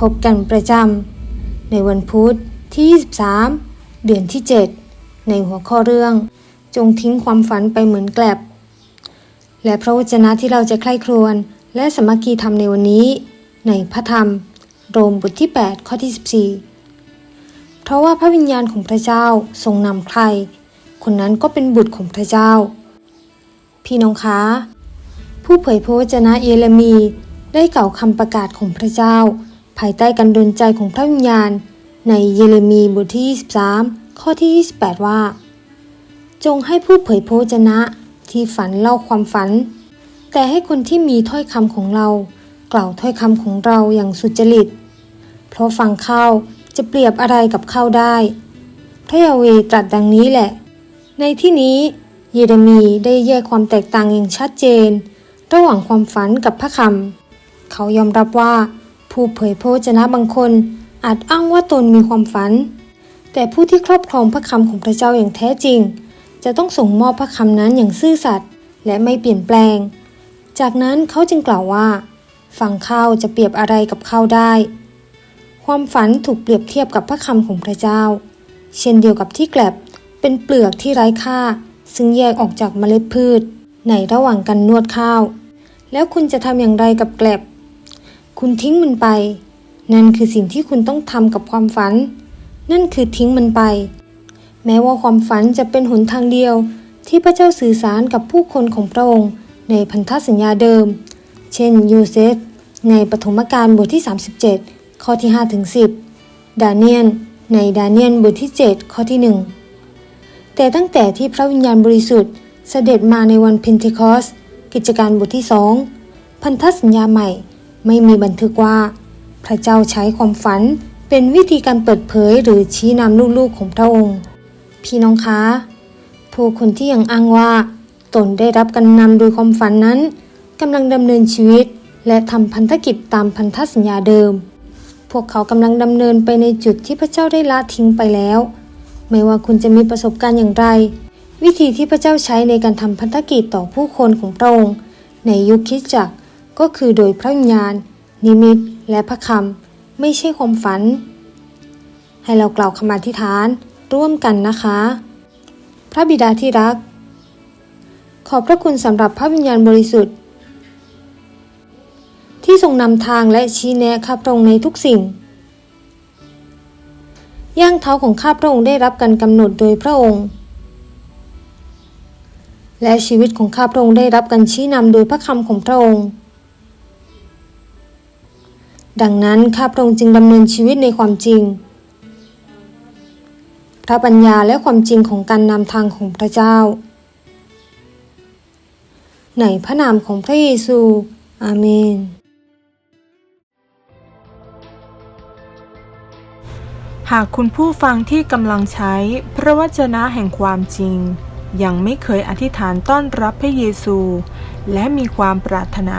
พบกันประจำในวันพุธที่ 23 เดือนที่ 7 ในหัวข้อเรื่อง จงทิ้งความฝันไปเหมือนแกลบ และพระวจนะที่เราจะใคร่ครวญและสามัคคีทำในวันนี้ ในพระธรรม โรมบทที่ 8 ข้อที่ 14 เพราะว่าพระวิญญาณของพระเจ้าทรงนำใคร คนนั้นก็เป็นบุตรของพระเจ้า พี่น้องคะผู้เผยพระวจนะเยเรมีได้กล่าวคำประกาศของพระเจ้า ภายใต้การดลใจของพระวิญญาณ ในเยเรมีบทที่ 23 ข้อที่ 28 ว่า จงให้ผู้เผยพระวจนะที่ฝันเล่าความฝัน แต่ให้คนที่มีถ้อยคำของเรา กล่าวถ้อยคำของเราอย่างสุจริต เพราะฟังเข้าจะเปรียบอะไรกับเข้าได้ พระยาเวห์ตรัสดังนี้แหละ ในที่นี้เยเรมีได้แยกความแตกต่างอย่างชัดเจน ระหว่างความฝันกับพระคำเขายอมรับว่า ผู้เผยพระวจนะบางคน อาจอ้างว่าตนมีความฝัน แต่ผู้ที่ครอบครองพระคำของพระเจ้าอย่างแท้จริง จะต้องส่งมอบพระคำนั้นอย่างซื่อสัตย์และไม่เปลี่ยนแปลง จากนั้นเขาจึงกล่าวว่าฟังข้าวจะเปรียบอะไรกับข้าวได้ ความฝันถูกเปรียบเทียบกับพระคำของพระเจ้า เช่นเดียวกับที่แกลบเป็นเปลือกที่ไร้ค่า ซึ่งแยกออกจากเมล็ดพืช ในระหว่างการนวดข้าว แล้วคุณจะทำอย่างไรกับแกลบ คุณทิ้งมันไป นั่นคือสิ่งที่คุณต้องทำกับความฝัน นั่นคือทิ้งมันไป แม้ว่าความฝันจะเป็นหนทางเดียว ที่พระเจ้าสื่อสารกับผู้คนของพระองค์ในพันธสัญญาเดิม เช่นยูเซฟในปฐมกาลบทที่ 37 ข้อที่5ถึง10 ดาเนียน ในดาเนียนบทที่ 7 ข้อที่ 1 แต่ตั้งแต่ที่พระวิญญาณบริสุทธิ์เสด็จมาในวันเพนเทคอสกิจการบทที่สองพันธสัญญาใหม่ ไม่มีบันทึกว่า พระเจ้าใช้ความฝันเป็นวิธีการเปิดเผยหรือชี้นำลูกๆของพระองค์ พี่น้องคะผู้คนที่ยังอ้างว่า ตนได้รับการนำโดยความฝันนั้นกำลังดำเนินชีวิต และทำพันธกิจตามพันธสัญญาเดิม พวกเขากำลังดำเนินไปในจุดที่พระเจ้าได้ละทิ้งไปแล้ว ไม่ว่าคุณจะมีประสบการณ์อย่างไร วิธีที่พระเจ้าใช้ในการทำพันธกิจต่อผู้คนของพระองค์ในยุคคริสตจักร ก็คือโดยพระวิญญาณ นิมิต และพระคำไม่ใช่ความฝัน ให้เรากล่าวคำอธิษฐานร่วมกันนะคะ พระบิดาที่รัก ขอบพระคุณสำหรับพระวิญญาณบริสุทธิ์ ที่ทรงนำทางและชี้แนะข้าพระองค์ในทุกสิ่งย่างเท้าของข้าพระองค์ได้รับการกำหนดโดยพระองค์ และชีวิตของข้าพระองค์ได้รับการชี้นำโดยพระคำของพระองค์ ดังนั้นข้าพระองค์จึงดำเนินชีวิตในความจริง พระปัญญาและความจริงของการนำทางของพระเจ้า ในพระนามของพระเยซู อาเมน หากคุณผู้ฟังที่กำลังใช้พระวจนะแห่งความจริง ยังไม่เคยอธิษฐานต้อนรับพระเยซู และมีความปรารถนา